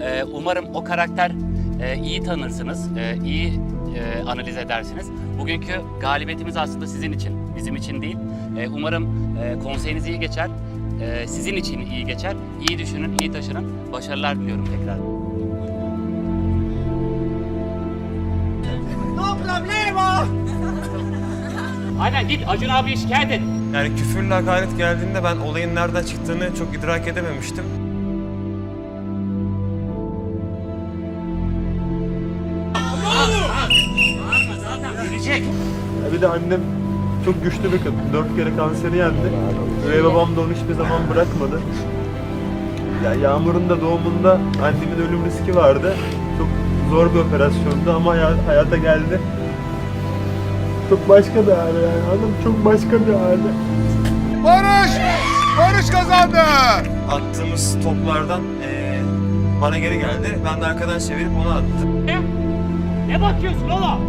Ee, umarım o karakter e, iyi tanırsınız, e, iyi e, analiz edersiniz. Bugünkü galibiyetimiz aslında sizin için, bizim için değil. E, umarım e, konseyiniz iyi geçer, e, sizin için iyi geçer. İyi düşünün, iyi taşının. Başarılar diliyorum tekrar. Aynen git Acun abi şikayet et. Yani küfürle hakaret geldiğinde ben olayın nereden çıktığını çok idrak edememiştim. Bir de annem çok güçlü bir kadın. Dört kere kanseri yendi. Üvey babam da onu hiçbir zaman bırakmadı. Ya Yağmur'un da doğumunda annemin ölüm riski vardı. Çok zor bir operasyondu ama haya- hayata geldi. Çok başka bir hali yani. Hanım çok başka bir hali. Barış! Barış kazandı! Attığımız toplardan eee, bana geri geldi. Ben de arkadan çevirip onu attım. Ne bakıyorsun oğlum?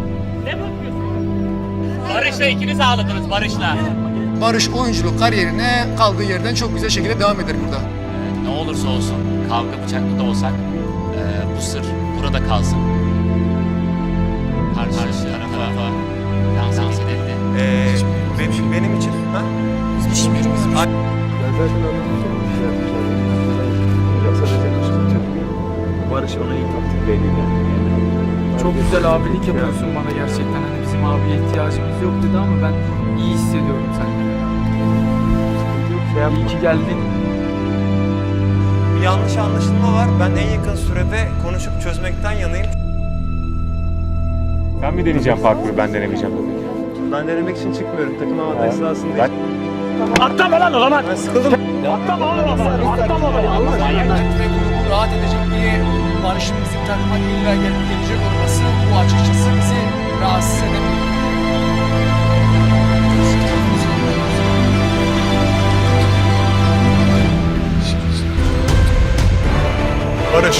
Ne bakıyorsun? Barış'la ikiniz ağladınız Barış'la. Barış oyunculuk kariyerine kaldığı yerden çok güzel şekilde devam eder burada. Ee, ne olursa olsun kavga bıçaklı da olsak e, bu sır burada kalsın. Karşı, karşı tarafa dans edildi. Eee, benim, benim için. Ha? Zaten diyecek bir şey yok. Barış ona iyi taktik belli Çok güzel abilik yapıyorsun bana gerçekten. Hani bizim abiye ihtiyacımız yok dedi ama ben iyi hissediyorum seninle. Şey. İyi ki geldin. Bir yanlış anlaşılma var. Ben en yakın sürede konuşup çözmekten yanayım. Ben mi deneyeceğim parkuru ben denemeyeceğim tabii ki. Ben denemek için çıkmıyorum. Takım avantajı sahasındayım. Atlama lan zaman. Ben sıkıldım. Atlama oğlum zaman. Atlama oğlum. Ve grubu rahat edecek diye Barış'ın bizim takıma illa gelip gelecek olması bu açıkçası bizi rahatsız edebilir. Barış.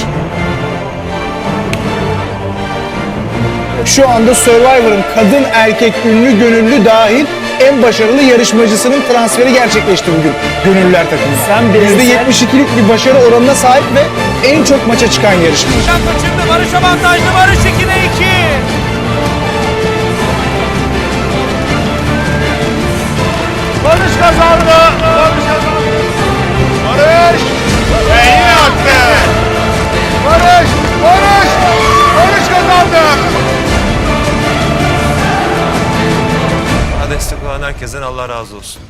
Şu anda Survivor'ın kadın erkek ünlü gönüllü dahil en başarılı yarışmacısının transferi gerçekleşti bugün gönüllüler takımı. Sen %72'lik bir başarı oranına sahip ve en çok maça çıkan yarışmacı. kaçırdı. Barış avantajlı. Barış 2'de 2. herkesten Allah razı olsun.